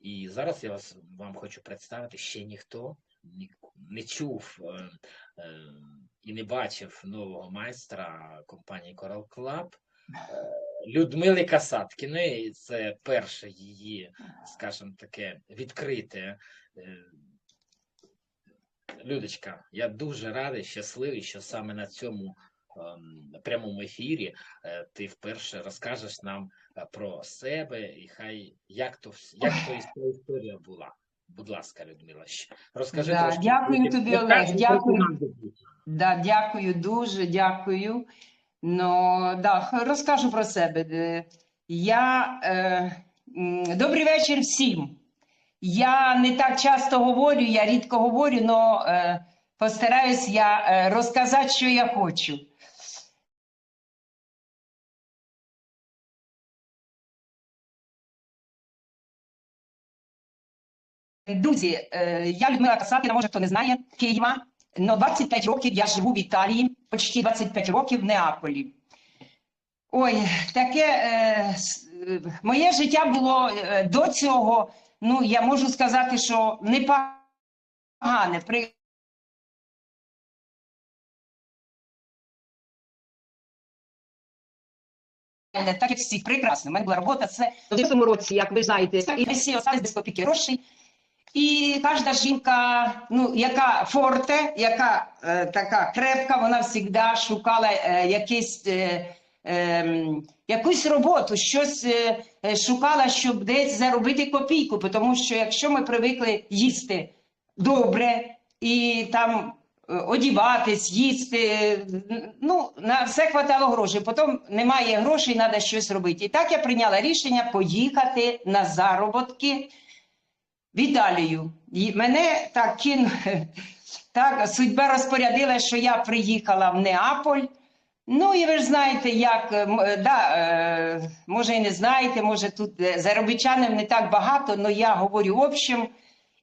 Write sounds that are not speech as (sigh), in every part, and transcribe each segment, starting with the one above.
І зараз я вас вам хочу представити ще ніхто не чув е, е, і не бачив нового майстра компанії Coral Club. е, Людмили Касаткіної. Це перше її, скажімо таке, відкрите. е, Людочка, я дуже радий, щасливий, що саме на цьому ем, прямому ефірі е, ти вперше розкажеш нам про себе і хай як то як то історія була. Будь ласка, Людмила, розкажи Да, трошки. дякую тобі, Олег, дякую. Да, дякую, дуже дякую. Ну, да, розкажу про себе. Е, Я, е, добрий вечір всім. Я не так часто говорю, я рідко говорю, але постараюсь я е, розказати, що я хочу. Друзі, е, я Людмила Касатіна, може хто не знає, Києва. Но 25 років я живу в Італії, почти 25 років в Неаполі. Ой, таке е, е, моє життя було е, до цього, ну я можу сказати, що непогане. При... Так як всі прекрасно. У мене була робота, це в цьому році, як ви знаєте, і всі остались без копійки грошей. І кожна жінка, ну яка форте, яка е, така крепка, вона завжди шукала е, якийсь, е, е, якусь роботу, щось е, е, шукала, щоб десь заробити копійку. Тому що якщо ми привикли їсти добре і там е, одіватись, їсти, е, ну на все хватало грошей. Потім немає грошей, треба щось робити. І так я прийняла рішення поїхати на заробітки в Італію. Мене так кін... (laughs) так судьба розпорядила, що я приїхала в Неаполь. Ну і ви ж знаєте, як е, е, да, е, може і не знаєте, може тут заробітчанів не так багато, але я говорю в общем.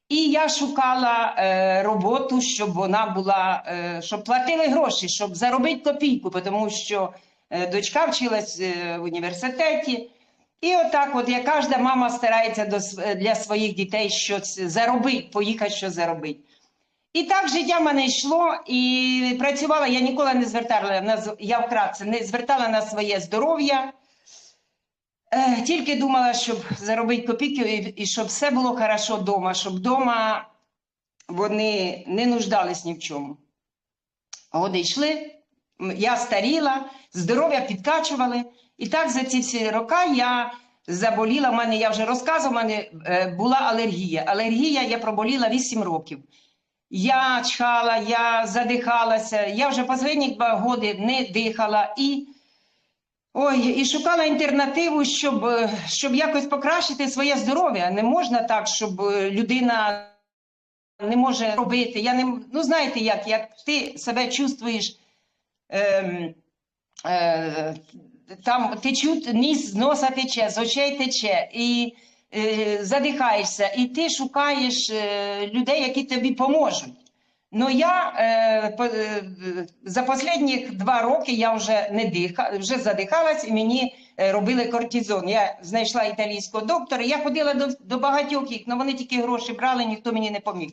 І я шукала роботу, щоб вона була, щоб платили гроші, щоб заробити копійку, тому що дочка вчилась в університеті. І отак, от як кожна мама старається до, для своїх дітей щось заробити, поїхати щось заробити. І так життя в мене йшло, і працювала, я ніколи не звертала на я вкратце не звертала на своє здоров'я. Е, тільки думала, щоб заробити копійки і щоб все було хорошо вдома, щоб вдома вони не нуждались ні в чому. Годи йшли, я старіла, здоров'я підкачували. І так за ці всі роки я заболіла. У мене я вже розказувала, у мене е, була алергія. Алергія я проболіла 8 років. Я чхала, я задихалася, я вже останні два роки не дихала і, ой, і шукала альтернативу, щоб, е, щоб якось покращити своє здоров'я. Не можна так, щоб е, людина не може робити. Я не, ну, знаєте, як, як ти себе чувствуєш. Ем, е, там течуть, ніс з носа тече, з очей тече, і е, задихаєшся, і ти шукаєш е, людей, які тобі поможуть. Ну я е, по, е, за останні два роки я вже не диха, вже задихалась, і мені е, робили кортизон. Я знайшла італійського доктора. Я ходила до, до багатьох їх, але вони тільки гроші брали, ніхто мені не поміг.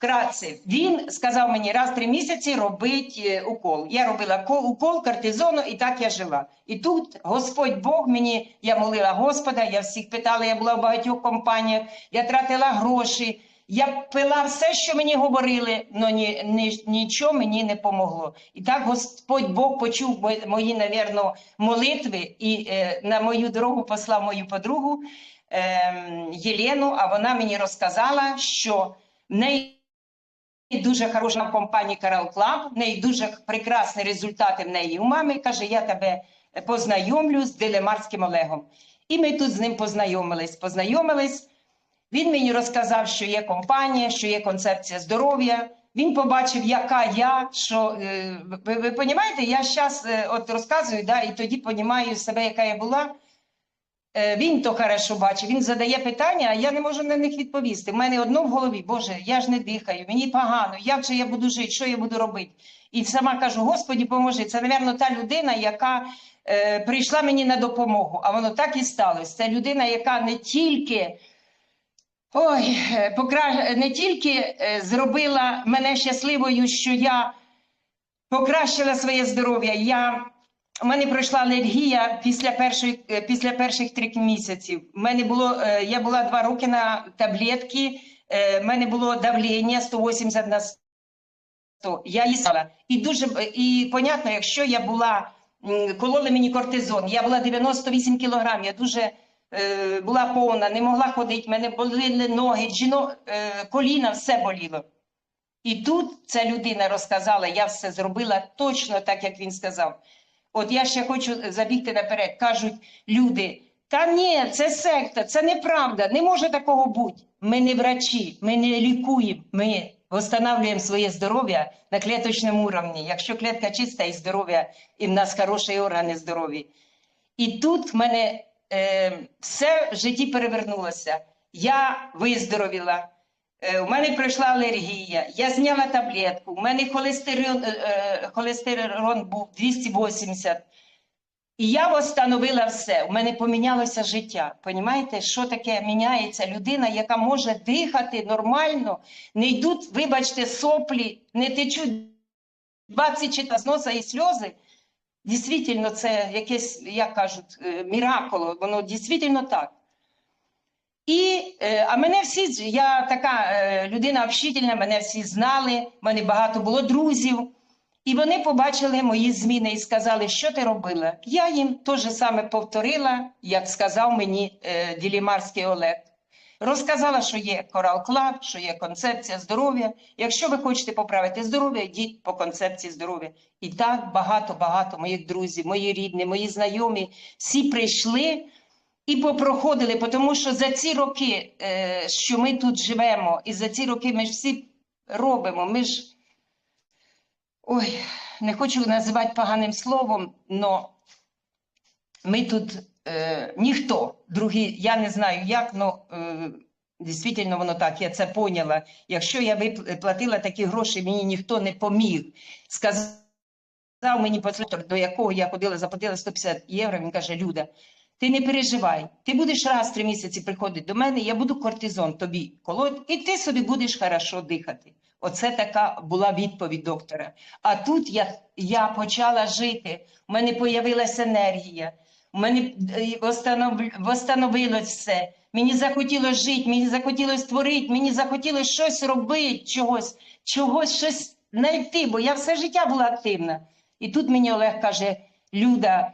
Кратце, він сказав мені раз в три місяці робить е, укол. Я робила укол кортизону, і так я жила. І тут Господь Бог мені, я молила Господа, я всіх питала, я була в багатьох компаніях, я тратила гроші, я пила все, що мені говорили, але ні, ні, нічого мені не помогло. І так Господь Бог почув мої, навірно, молитви і е, на мою дорогу послав мою подругу ем, Єлену, а вона мені розказала, що в неї дуже хороша в компанії Coral Club, в неї дуже прекрасні результати в неї у мами. Каже, я тебе познайомлю з Делемарським Олегом. І ми тут з ним познайомились. Познайомились. Він мені розказав, що є компанія, що є концепція здоров'я. Він побачив, яка я, що е, ви, ви розумієте, я зараз от розказую, да, і тоді розумію себе, яка я була. Е, Він то хорошо бачить, він задає питання, а я не можу на них відповісти. У мене одно в голові, Боже, я ж не дихаю, мені погано, як же я буду жити, що я буду робити? І сама кажу, Господі, поможи. Це, мабуть, та людина, яка е, прийшла мені на допомогу, а воно так і сталося. Це людина, яка не тільки Ой, е, покра... не тільки е, зробила мене щасливою, що я покращила своє здоров'я. Я... У мене пройшла алергія після, першої, е, після перших трьох місяців. У мене було, е, я була два роки на таблетки, е, в мене було давлення 180 на 100. Я їсала. І дуже, і понятно, якщо я була, кололи мені кортизон, я була 98 кілограм, я дуже е, була повна, не могла ходити, мене боліли ноги, жіно, е, коліна, все боліло. І тут ця людина розказала, я все зробила точно так, як він сказав. От я ще хочу забігти наперед. Кажуть люди: та ні, це секта, це неправда, не може такого бути. Ми не врачі, ми не лікуємо, ми встановлюємо своє здоров'я на клеточному уровні. Якщо клетка чиста і здоров'я, і в нас хороші органи здорові. І тут в мене е, все в житті перевернулося. Я виздоровіла. Е, У мене пройшла алергія, я зняла таблетку, у мене холестерин, е, е, холестерин був 280. І я встановила все. У мене помінялося життя. Понімаєте, що таке міняється людина, яка може дихати нормально, не йдуть, вибачте, соплі, не течуть 24 з носа і сльози. Дійсно, це якесь, як кажуть, міраколо, воно дійсно так. І, е, а мене всі, я така е, людина общительна, мене всі знали, в мене багато було друзів. І вони побачили мої зміни і сказали, що ти робила. Я їм те ж саме повторила, як сказав мені е, Ділімарський Олег. Розказала, що є Корал Клаб, що є концепція здоров'я. Якщо ви хочете поправити здоров'я, йдіть по концепції здоров'я. І так багато-багато моїх друзів, мої рідні, мої знайомі, всі прийшли і попроходили, тому що за ці роки, е, що ми тут живемо, і за ці роки ми ж всі робимо. Ми ж ой, не хочу називати поганим словом, але ми тут е, ніхто, другі, я не знаю як, але е, дійсно воно так, я це поняла. Якщо я виплатила такі гроші, мені ніхто не поміг. Сказав мені послухай, до якого я ходила, заплатила 150 євро, він каже, Люда, ти не переживай, ти будеш раз в три місяці приходити до мене, я буду кортизон тобі колоть, і ти собі будеш хорошо дихати. Оце така була відповідь доктора. А тут я, я почала жити, у мене появилася енергія, у мене е, восстановилось все. Мені захотілося жити, мені захотілося творити, мені захотілося щось робити, чогось, чогось щось знайти, бо я все життя була активна. І тут мені Олег каже: Люда,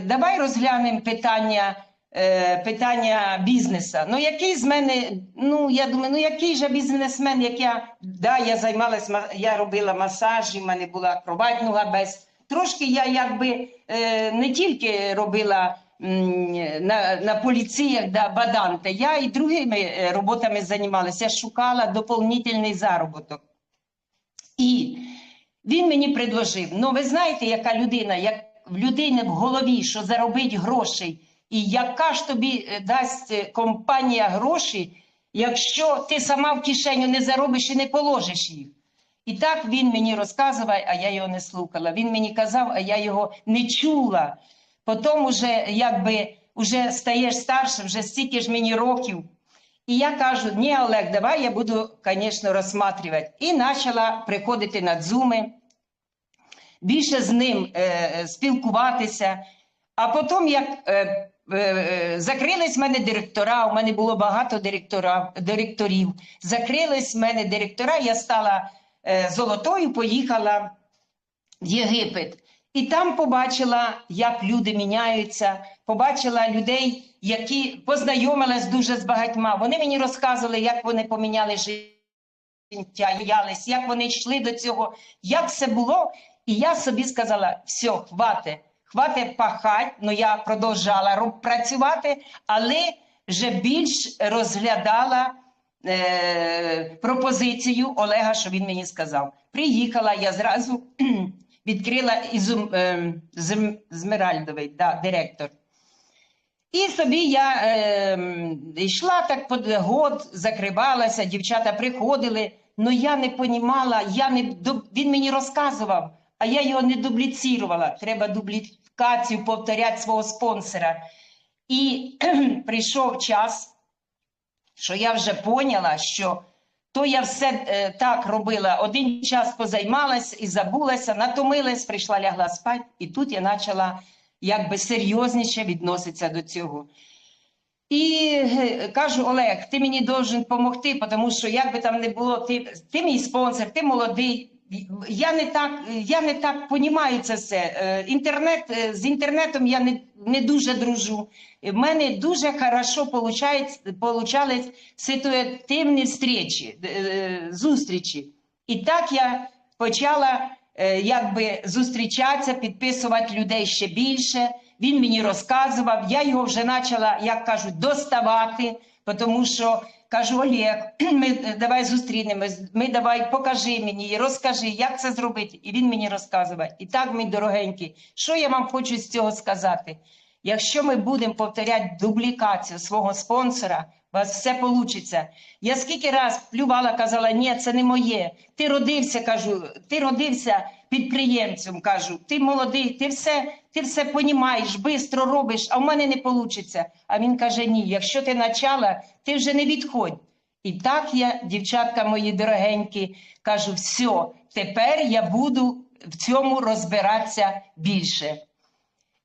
давай розглянемо питання, е, питання бізнесу. Ну, який з мене, ну я думаю, ну який же бізнесмен, як я, да, я займалась, ма- я робила масажі, в мене була кровать нога без. Трошки я якби е, не тільки робила на, на поліціях да, баданте, я і другими е, роботами займалася. Я шукала доповнительний заробіток. І він мені предложив: ну ви знаєте, яка людина, як в людини в голові, що заробить грошей, і яка ж тобі е, дасть е, компанія гроші, якщо ти сама в кишеню не заробиш і не положиш їх. І так він мені розказував, а я його не слухала. Він мені казав, а я його не чула. Потім уже якби вже стаєш старшим, вже стільки ж мені років. І я кажу, ні, Олег, давай я буду, звісно, розсматривати. І почала приходити на дзуми, більше з ним е, спілкуватися. А потім, як е, е, закрились в мене директора, у мене було багато директора, директорів. Закрились в мене директора, я стала е, золотою, поїхала в Єгипет. І там побачила, як люди міняються, побачила людей, які познайомилась дуже з багатьма. Вони мені розказували, як вони поміняли життя, як вони йшли до цього, як все було. І я собі сказала: все, хвати, хвати пахать, ну я продовжала працювати, але вже більш розглядала е, пропозицію Олега, що він мені сказав. Приїхала, я зразу (clears throat) відкрила ізум, е, зм, Змиральдовий, да, директор. І собі я е, йшла так под год, закривалася, дівчата приходили, але я не понімала, я не, він мені розказував, а я його не дубліцірувала. Треба дублікацію повторяти свого спонсора. І (clears throat) прийшов час, що я вже поняла, що то я все е, так робила. Один час позаймалась і забулася, натомилась, прийшла, лягла спати, і тут я почала якби серйозніше відноситися до цього. І е, кажу, Олег, ти мені должен допомогти, тому що як би там не було, ти, ти мій спонсор, ти молодий. Я не так, я не так понімаю це все. Е, Інтернет, е, з інтернетом я не, не дуже дружу. В мене дуже хорошо получались ситуативні зустрічі, е, зустрічі. І так я почала якби зустрічатися, підписувати людей ще більше. Він мені розказував, я його вже почала, як кажуть, доставати, тому що кажу, Олег, (clears throat) ми е, давай зустрінемось, ми давай покажи мені, розкажи, як це зробити. І він мені розказував. І так, мій дорогенький, що я вам хочу з цього сказати? Якщо ми будемо повторяти дублікацію свого спонсора, у вас все вийде. Я скільки раз плювала, казала, ні, це не моє. Ти родився, кажу, ти родився підприємцем, кажу, ти молодий, ти все, ти все понімаєш, швидко робиш, а в мене не вийде. А він каже: ні, якщо ти почала, ти вже не відходь. І так я, дівчатка мої дорогенькі, кажу, все, тепер я буду в цьому розбиратися більше.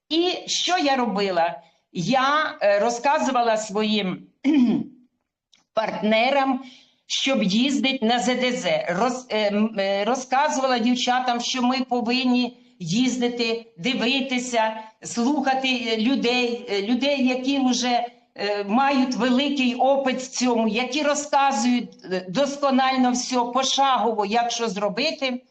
І що я робила? Я е, розказувала своїм (clears throat) партнерам, щоб їздити на ЗДЗ. Роз, е, е, розказувала дівчатам, що ми повинні їздити, дивитися, слухати е, людей, е, людей, які вже е, мають великий опит в цьому, які розказують досконально все, пошагово, як що зробити.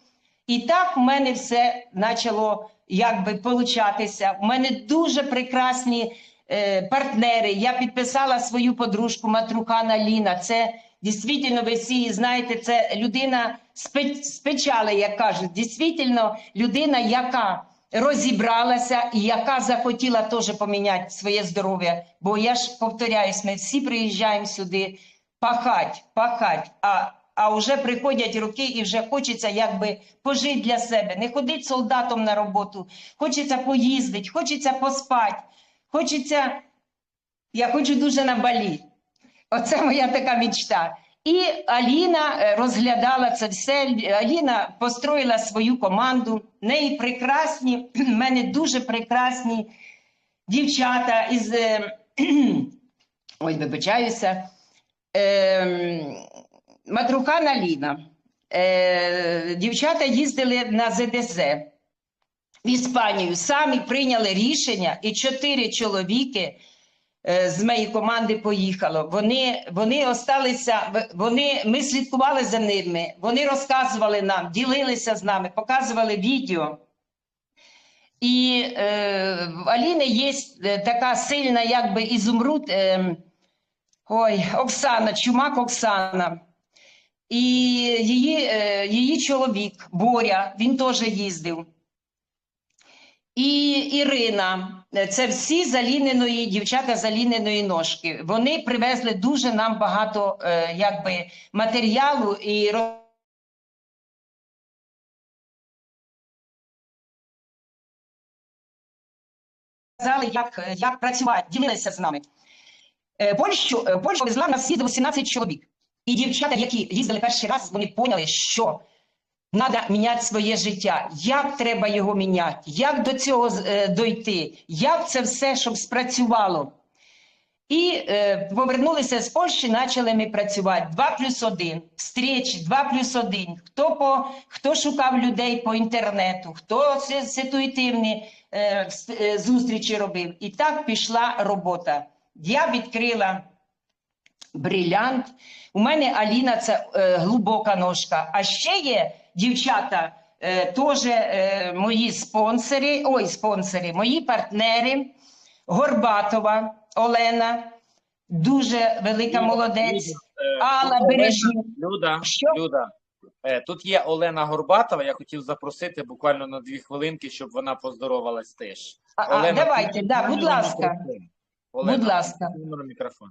І так в мене все почало якби получатися. У мене дуже прекрасні е, партнери. Я підписала свою подружку Матрухана Ліна. Це дійсно, ви всі знаєте, це людина з печали, як кажуть. Дійсно, людина, яка розібралася і яка захотіла теж поміняти своє здоров'я. Бо я ж повторяюсь, ми всі приїжджаємо сюди пахать, пахать. А а вже приходять роки і вже хочеться якби пожити для себе, не ходити солдатом на роботу, хочеться поїздити, хочеться поспати, хочеться. Я хочу дуже на балі. Оце моя така мечта. І Аліна е, розглядала це все. Аліна построїла свою команду. Неї прекрасні, в мене дуже прекрасні дівчата із. е, (clears throat) Ой, вибачаюся. Ем, Матрухана Ліна. Е, дівчата їздили на ЗДЗ в Іспанію. Самі прийняли рішення, і чотири чоловіки з моєї команди поїхало. Вони, вони осталися, вони, ми слідкували за ними, вони розказували нам, ділилися з нами, показували відео. І е, в Аліни є е, така сильна, якби ізумруд. Е, ой, Оксана, чумак Оксана. І її, е, її чоловік Боря, він теж їздив. І Ірина, це всі з Аліниної, дівчата з Аліниної ножки. Вони привезли дуже нам багато е, якби, матеріалу і роз- сказали, як, як працювати, ділилися з нами. Е, Польщу, е, Польщу везла нас їздило 17 чоловік. І дівчата, які їздили перший раз, вони поняли, що треба міняти своє життя. Як треба його міняти, як до цього е, дойти, як це все, щоб спрацювало. І е, повернулися з Польщі, почали ми працювати. 2 плюс 1, встречі, 2 плюс 1. Хто, по, хто шукав людей по інтернету, хто си- ситуативні е, е, зустрічі робив. І так пішла робота. Я відкрила брилянт. У мене Аліна це е, глибока ножка. А ще є дівчата, е, теж е, мої спонсори, ой, спонсори, мої партнери. Горбатова Олена, дуже велика молодець. Е, Алла Бережнюк. Люда, Що? Люда. е, Тут є Олена Горбатова. Я хотів запросити буквально на дві хвилинки, щоб вона поздоровалась теж. А, Олена, давайте, да, будь ласка. Олена, Будь ласка. мікрофон.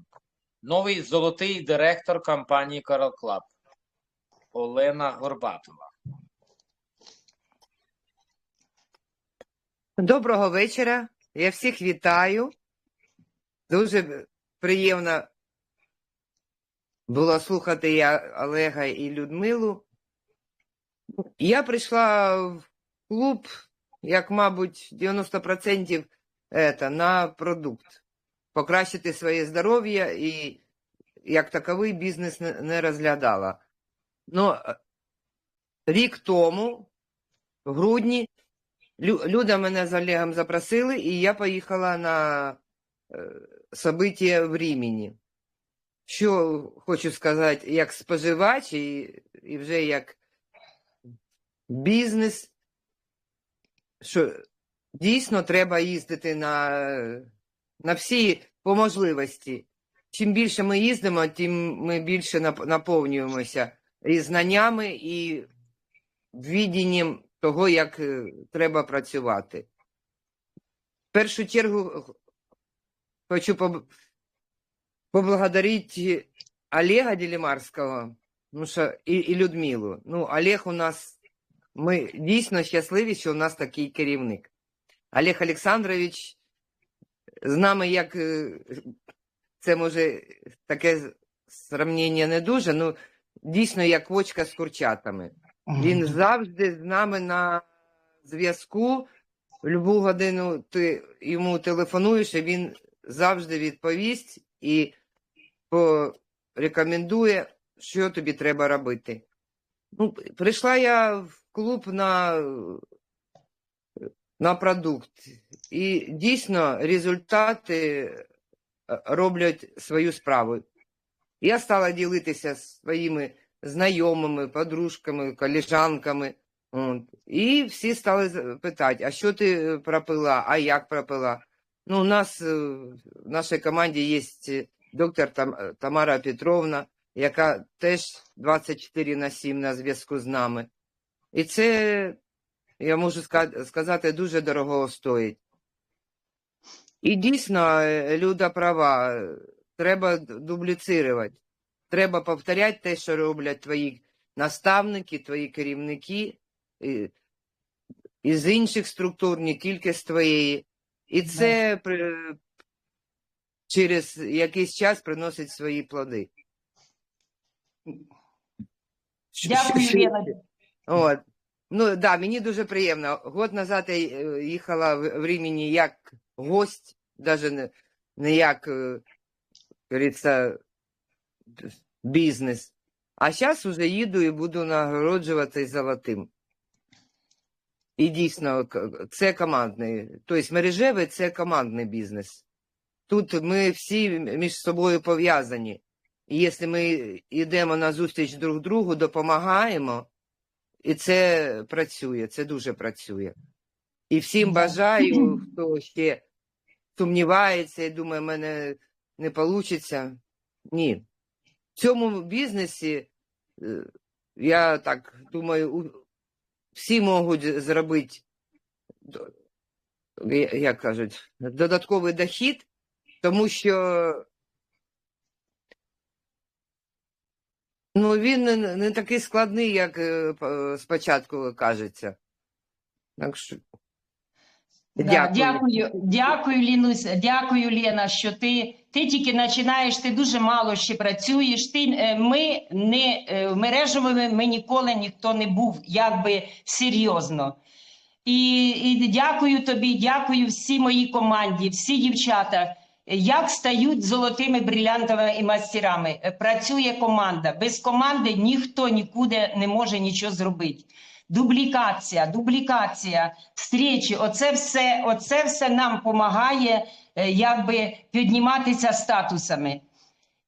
Новий золотий директор компанії Coral Club. Олена Горбатова. Доброго вечора. Я всіх вітаю. Дуже приємно було слухати я Олега і Людмилу. Я прийшла в клуб, як, мабуть, 90% это, на продукт. Покращити своє здоров'я і як таковий бізнес не, розглядала. Ну, е, рік тому, в грудні, Люда мене з Олегом запросили, і я поїхала на е, событие в Рімені. Що хочу сказати, як споживач і, і вже як бізнес, що дійсно треба їздити на, на всі по можливості. Чим більше ми їздимо, тим ми більше наповнюємося і знаннями, і відінням того, як е, треба працювати. В першу чергу хочу поб- поблагодарить Олега Делімарського ну, що, і, і Людмилу. Ну, Олег у нас, ми дійсно щасливі, що у нас такий керівник. Олег Олександрович з нами як е, це може таке сравнення не дуже, ну дійсно як вочка з курчатами. Він завжди з нами на зв'язку. В будь-яку годину ти йому телефонуєш, і він завжди відповість і порекомендує, що тобі треба робити. Ну, прийшла я в клуб на, на продукт, і дійсно результати е, роблять свою справу. Я стала ділитися своїми знайомими, подружками, коліжанками. От. І всі стали питати, а що ти е, пропила, а як пропила? Ну, у нас е, в нашій команді є е, доктор Тамара Петровна, яка теж 24 на 7 на зв'язку з нами. І це, я можу сказати, дуже дорого стоїть. І дійсно, Люда права, треба дубліцирувати. Треба повторяти те, що роблять твої наставники, твої керівники і- із інших структур, не тільки з твоєї. І це при, через якийсь час приносить свої плоди. Дякую, Лена. От. Ну, да, мені дуже приємно. Год назад я е, їхала в, Рімені як гость, навіть не, не як, е, говориться, бізнес. А зараз вже їду і буду нагороджуватись золотим. І дійсно, це командний. Тобто мережевий це командний бізнес. Тут ми всі між собою пов'язані. І якщо ми йдемо на зустріч друг другу, допомагаємо, і це працює, це дуже працює. І всім бажаю, хто ще сумнівається і думає, в мене не вийде. Ні. В цьому бізнесі, е, я так думаю, всі можуть зробити, як кажуть, додатковий дохід, тому що ну, він не, такий складний, як е, спочатку кажеться. Так що, Да, дякую, дякую, Лінуся, дякую, Лена, що ти, ти тільки починаєш, ти дуже мало ще працюєш. Ти, е, ми не е, мережевими ми ніколи ніхто не був, якби серйозно. І, і дякую тобі, дякую всій моїй команді, всі дівчата. Як стають золотими брилянтовими і мастерами? Працює команда. Без команди ніхто нікуди не може нічого зробити. Дублікація, дублікація, встречі, оце все, оце все нам допомагає якби підніматися статусами.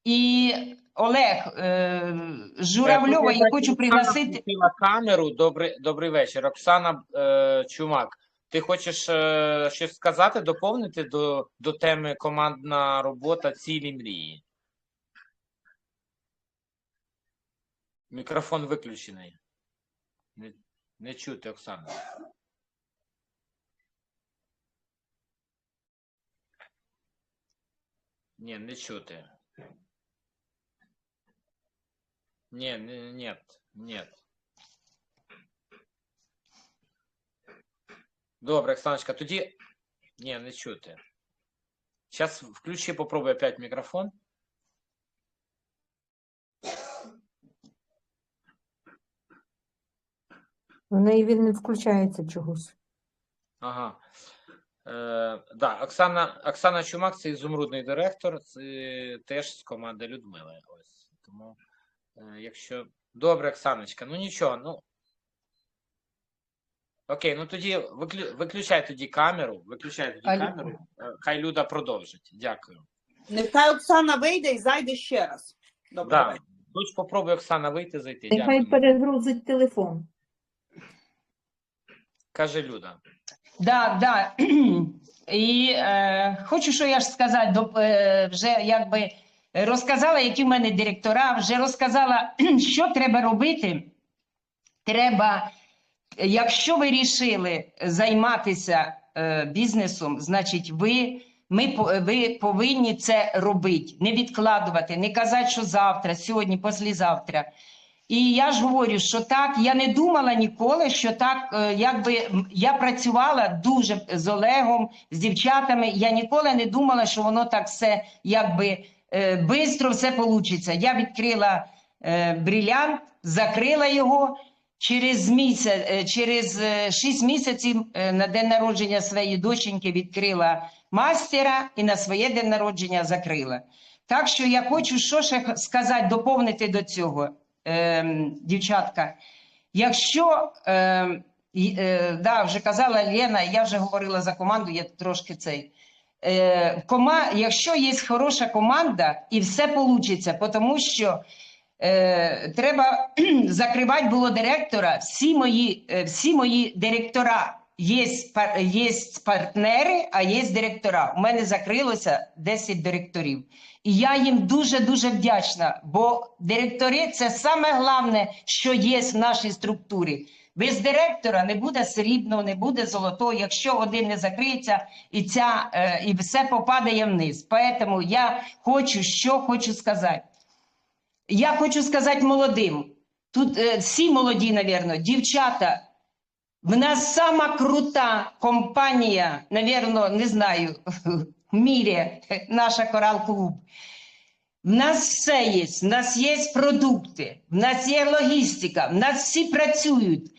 І Олег е, Журавльова, я хочу пригласити. Камеру. Добрий, добрий вечір. Оксана е, Чумак. Ти хочеш е, щось сказати, доповнити до, до теми командна робота цілі мрії? Мікрофон виключений. Не, не чути, Оксана. Не, ну не чути. Ні, ні, ні, ні. Добре, Оксаночка, тоді... Ні, не ну чути. Сейчас включи, попробуй опять микрофон. Ну, В неї він не включається чогось. Ага. Е, да, Оксана, Оксана Чумак, це ізумрудний директор, це теж з команди Людмили. Ось. Тому, е, якщо. Добре, Оксаночка, ну нічого, ну. Окей, ну тоді виклю... виключай тоді камеру. Виключай тоді Алі- камеру. Е, Хай Люда продовжить. Дякую. Нехай Оксана вийде і зайде ще раз. Добре, Да. Хоч попробуй Оксана вийти зайти. Нехай Дякую. перегрузить телефон. Каже Люда. Да, да. (clears throat) І е, хочу, що я ж сказати, до, е, вже якби розказала, які в мене директора, вже розказала, (clears throat) що треба робити. Треба, якщо ви рішили займатися е, бізнесом, значить, ви, ми, ви повинні це робити, не відкладувати, не казати, що завтра, сьогодні, післязавтра. І я ж говорю, що так, я не думала ніколи, що так, е, якби я працювала дуже з Олегом, з дівчатами. Я ніколи не думала, що воно так все якби е, швидко все вийде. Я відкрила е, брилянт, закрила його. Через місяць, е, через е, шість місяців е, на день народження своєї доченьки відкрила мастера і на своє день народження закрила. Так що я хочу що ще сказати, доповнити до цього, ем, дівчатка. Якщо ем, е, да, вже казала Лена, я вже говорила за команду, я трошки цей. Е, кома, якщо є хороша команда, і все вийде, тому що е, треба (clears throat) закривати було директора. Всі мої, е, всі мої директора є, є партнери, а є директора. У мене закрилося 10 директорів. І я їм дуже-дуже вдячна, бо директори це саме головне, що є в нашій структурі. Без директора не буде срібного, не буде золотого, якщо один не закриється, і, ця, е, і все попадає вниз. Тому я хочу, що хочу сказати. Я хочу сказати молодим. Тут е, всі молоді, навірно, дівчата. В нас сама крута компанія, навірно, не знаю, (laughs) в мірі (laughs) наша Корал Клуб. В нас все є, в нас є продукти, в нас є логістика, в нас всі працюють.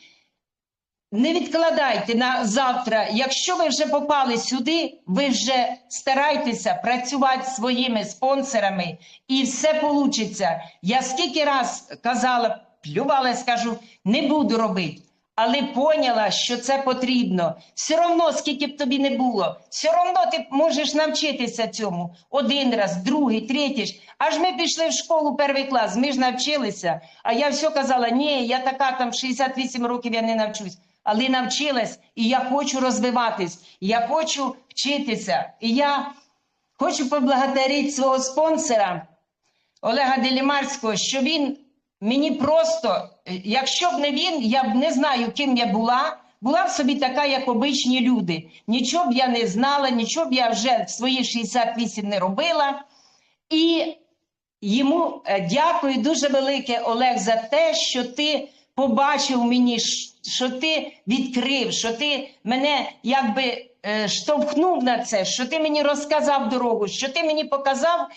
Не відкладайте на завтра. Якщо ви вже попали сюди, ви вже старайтеся працювати своїми спонсорами, і все вийде. Я скільки раз казала, плювала, скажу, не буду робити. Але поняла, що це потрібно. Все одно, скільки б тобі не було, все одно ти можеш навчитися цьому один раз, другий, третій. Аж ми пішли в школу перший клас, ми ж навчилися. А я все казала, ні, я така там 68 років я не навчусь. Але навчилась, і я хочу розвиватись, я хочу вчитися. І я хочу поблагодарити свого спонсора Олега Делімарського, що він мені просто, якщо б не він, я б не знаю, ким я була. Була б собі така, як обичні люди. Нічого б я не знала, нічого б я вже в свої 68 не робила. І йому е, дякую дуже велике, Олег, за те, що ти побачив мені, що ти відкрив, що ти мене якби е, штовхнув на це, що ти мені розказав дорогу, що ти мені показав,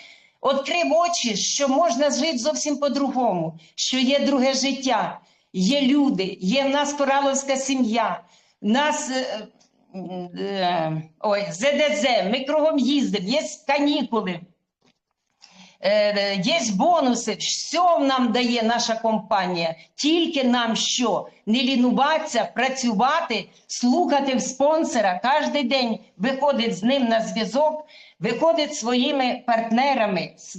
відкрив очі, що можна жити зовсім по-другому, що є друге життя, є люди, є в нас кораловська сім'я, нас. е, м, е, Ой, ЗДЗ, ми кругом їздимо, є канікули. Е, Є бонуси, все нам дає наша компанія. Тільки нам що? Не лінуватися, працювати, слухати в спонсора, кожен день виходить з ним на зв'язок, виходить своїми партнерами, з,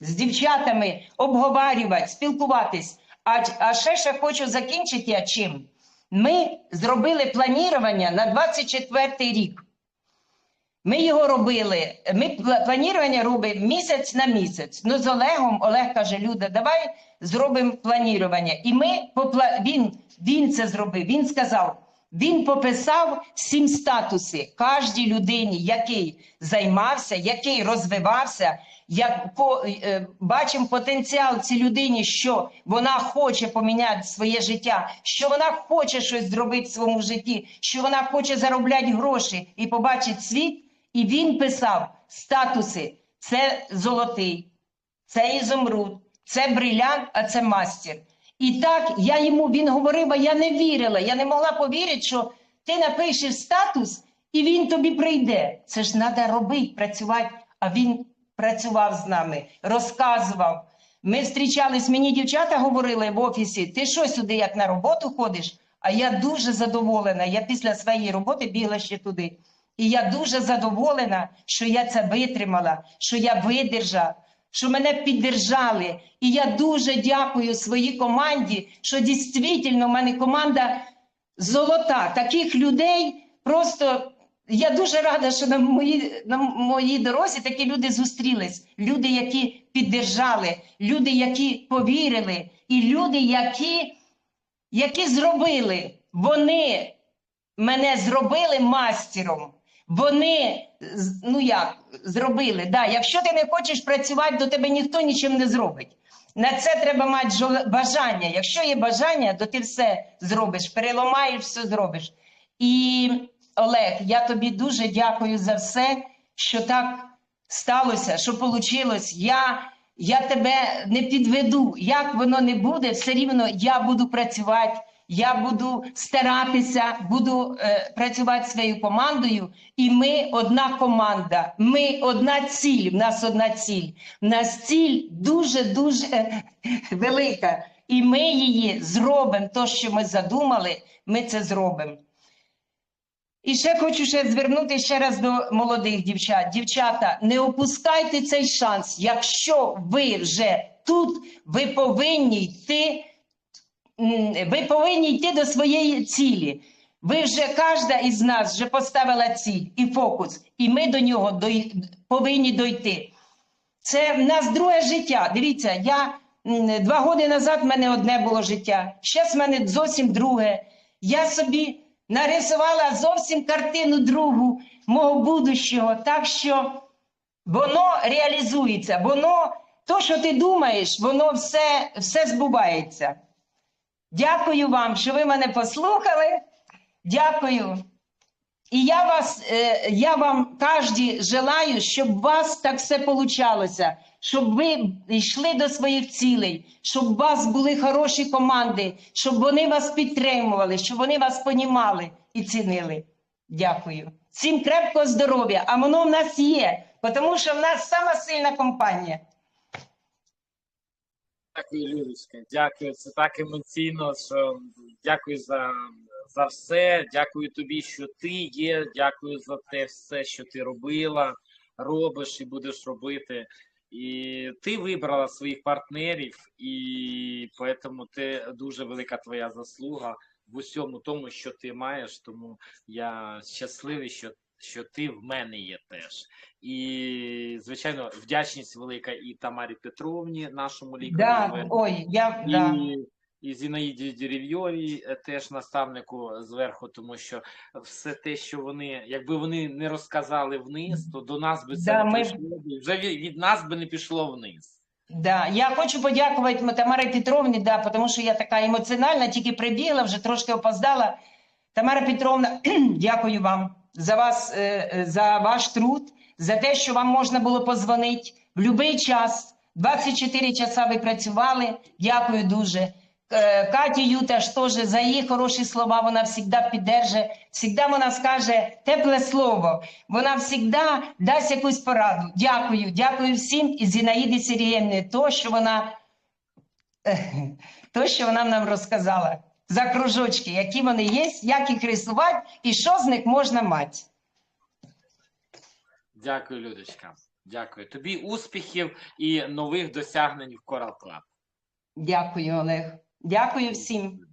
з дівчатами, обговорювати, спілкуватись. А, а ще ще хочу закінчити я чим. Ми зробили планування на 24 рік. Ми його робили. Ми планування робимо місяць на місяць. Ну з Олегом Олег каже: Люда, давай зробимо планування. І ми він, він це зробив. Він сказав. Він пописав сім статуси кожній людині, який займався, який розвивався. Як по, е, бачимо потенціал цій людині, що вона хоче поміняти своє життя, що вона хоче щось зробити в своєму житті, що вона хоче заробляти гроші і побачити світ. І він писав статуси: це золотий, це ізумруд, це брилянт, а це мастер. І так я йому він говорив, а я не вірила. Я не могла повірити, що ти напишеш статус, і він тобі прийде. Це ж треба робити, працювати. А він працював з нами, розказував. Ми зустрічались, мені дівчата говорили в офісі: ти що сюди як на роботу ходиш? А я дуже задоволена. Я після своєї роботи бігла ще туди. І я дуже задоволена, що я це витримала, що я видержала, що мене піддержали. І я дуже дякую своїй команді, що дійсно в мене команда золота. Таких людей просто я дуже рада, що на моїй, на моїй дорозі такі люди зустрілись. Люди, які піддержали, люди, які повірили, і люди, які, які зробили. Вони мене зробили мастером. Вони ну як зробили. Да, якщо ти не хочеш працювати, до тебе ніхто нічим не зробить. На це треба мати бажання. Якщо є бажання, то ти все зробиш, переламаєш, все зробиш. І Олег, я тобі дуже дякую за все, що так сталося, що вийшло. Я, я тебе не підведу. Як воно не буде, все рівно я буду працювати. Я буду старатися, буду е, працювати своєю командою, і ми одна команда. Ми одна ціль. В нас одна ціль. В нас ціль дуже дуже е, велика, і ми її зробимо. То, що ми задумали, ми це зробимо. І ще хочу ще звернутися ще раз до молодих дівчат. Дівчата, не опускайте цей шанс. Якщо ви вже тут, ви повинні йти ви повинні йти до своєї цілі. Ви вже кожна із нас вже поставила ціль і фокус, і ми до нього дой- повинні дойти. Це в нас друге життя. Дивіться, я два роки назад в мене одне було життя, зараз в мене зовсім друге. Я собі нарисувала зовсім картину другу мого будущого. Так що воно реалізується, воно, то, що ти думаєш, воно все, все збувається. Дякую вам, що ви мене послухали. Дякую. І я вас, е, я вам кожній желаю, щоб у вас так все получалося, щоб ви йшли до своїх цілей, щоб у вас були хороші команди, щоб вони вас підтримували, щоб вони вас понімали і цінили. Дякую. Всім крепкого здоров'я, а воно в нас є, тому що в нас сама сильна компанія. Дякую, Людочка. Дякую. Це так емоційно. Що дякую за, за все. Дякую тобі, що ти є. Дякую за те все, що ти робила, робиш і будеш робити. І ти вибрала своїх партнерів, і тому ти дуже велика твоя заслуга в усьому тому, що ти маєш. Тому я щасливий, що, що ти в мене є теж. І, звичайно, вдячність велика і Тамарі Петровні, нашому лікарю. Да, ой, я, і, да. і Зінаїді Дерев'йовій, е, теж наставнику зверху, тому що все те, що вони, якби вони не розказали вниз, то до нас би це Да, не ми- пішло, вже від, від нас би не пішло вниз. Да, я хочу подякувати Тамарі Петровні, да, тому що я така емоціональна, тільки прибігла, вже трошки опоздала. Тамара Петровна, (clears throat) дякую вам за вас, е, е, за ваш труд, за те, що вам можна було позвонити в будь-який час. 24 часа ви працювали. Дякую дуже. Е, Каті Юта ж теж за її хороші слова вона завжди піддержить, завжди вона скаже тепле слово, вона завжди дасть якусь пораду. Дякую, дякую всім і Зінаїді Сергіївні, то, що вона, (laughs) то, що вона нам розказала за кружочки, які вони є, як їх рисувати і що з них можна мати. Дякую, Людочка. Дякую. Тобі успіхів і нових досягнень в Coral Club. Дякую, Олег. Дякую всім.